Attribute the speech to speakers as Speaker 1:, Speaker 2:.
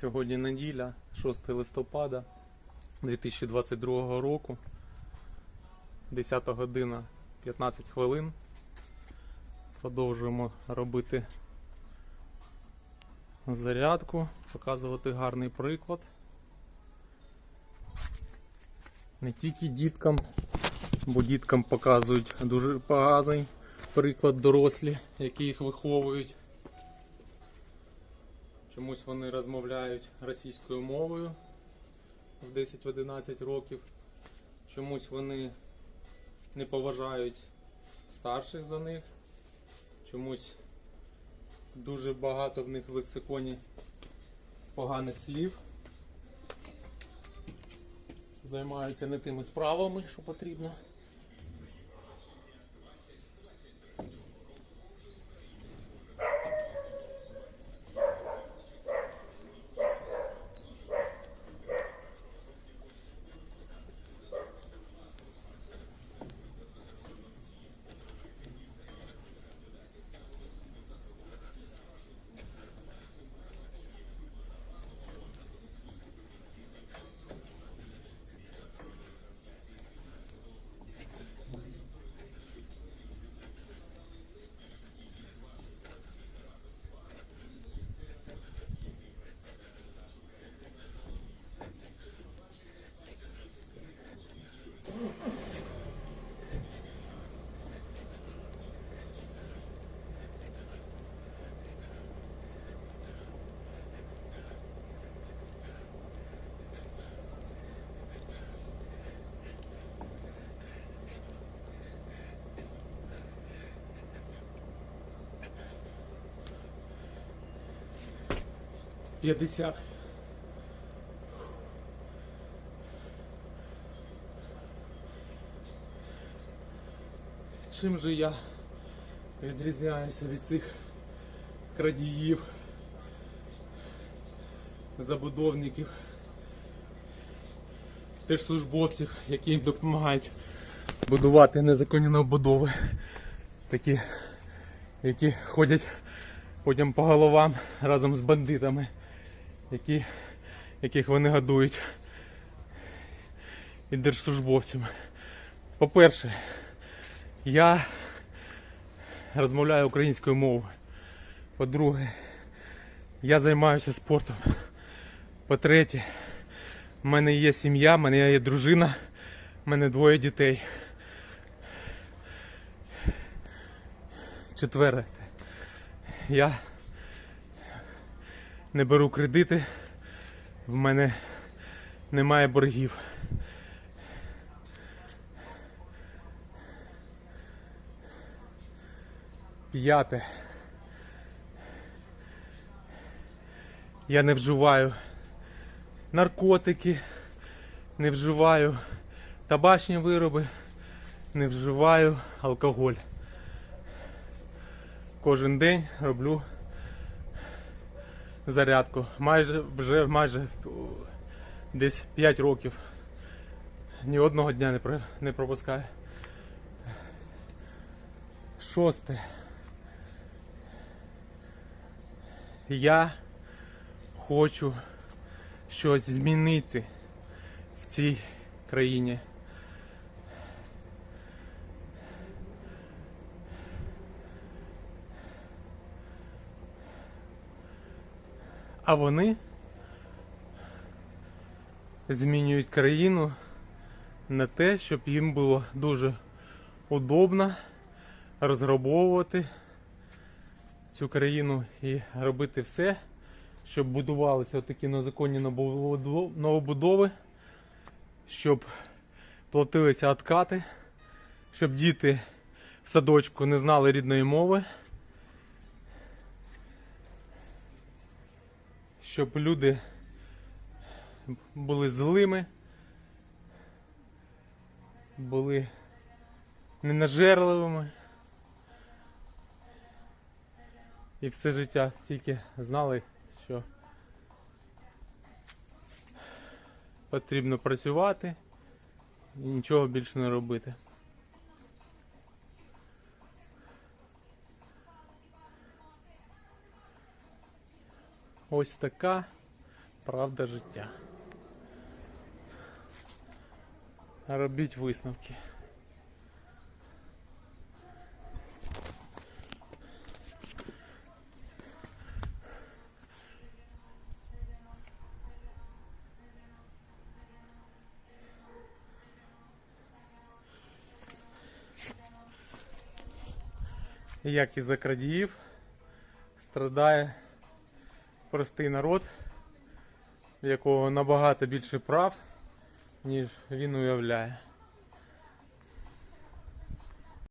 Speaker 1: Сьогодні неділя, 6 листопада 2022 року, 10 година 15 хвилин. Продовжуємо робити зарядку, показувати гарний приклад. Не тільки діткам, бо діткам показують дуже поганий приклад дорослі, які їх виховують. Чомусь вони розмовляють російською мовою в 10-11 років. Чомусь вони не поважають старших за них. Чомусь дуже багато в них в лексиконі поганих слів. Займаються не тими справами, що потрібно. П'ятдесят. Чим же я відрізняюся від цих крадіїв, забудовників, теж службовців, які їм допомагають будувати незаконні новобудови, такі, які ходять потім по головам разом з бандитами, які, яких вони годують і держслужбовцями. По-перше, я розмовляю українською мовою. По-друге, я займаюся спортом. По-третє, в мене є сім'я, в мене є дружина, в мене двоє дітей. Четверте, я не беру кредити, в мене немає боргів. П'яте. Я не вживаю наркотики, не вживаю табачні вироби, не вживаю алкоголь. Кожен день роблю зарядку. Майже вже майже десь 5 років. Ні одного дня не, про- не пропускаю. Шосте. Я хочу щось змінити в цій країні. А вони змінюють країну на те, щоб їм було дуже удобно розграбовувати цю країну і робити все, щоб будувалися такі незаконні новобудови, щоб платилися откати, щоб діти в садочку не знали рідної мови. Щоб люди були злими, були ненажерливими. І все життя тільки знали, що потрібно працювати і нічого більше не робити. Ось така Правда життя. Робіть висновки. Як і за крадіїв страдає простий народ, в якого набагато більше прав, ніж він уявляє.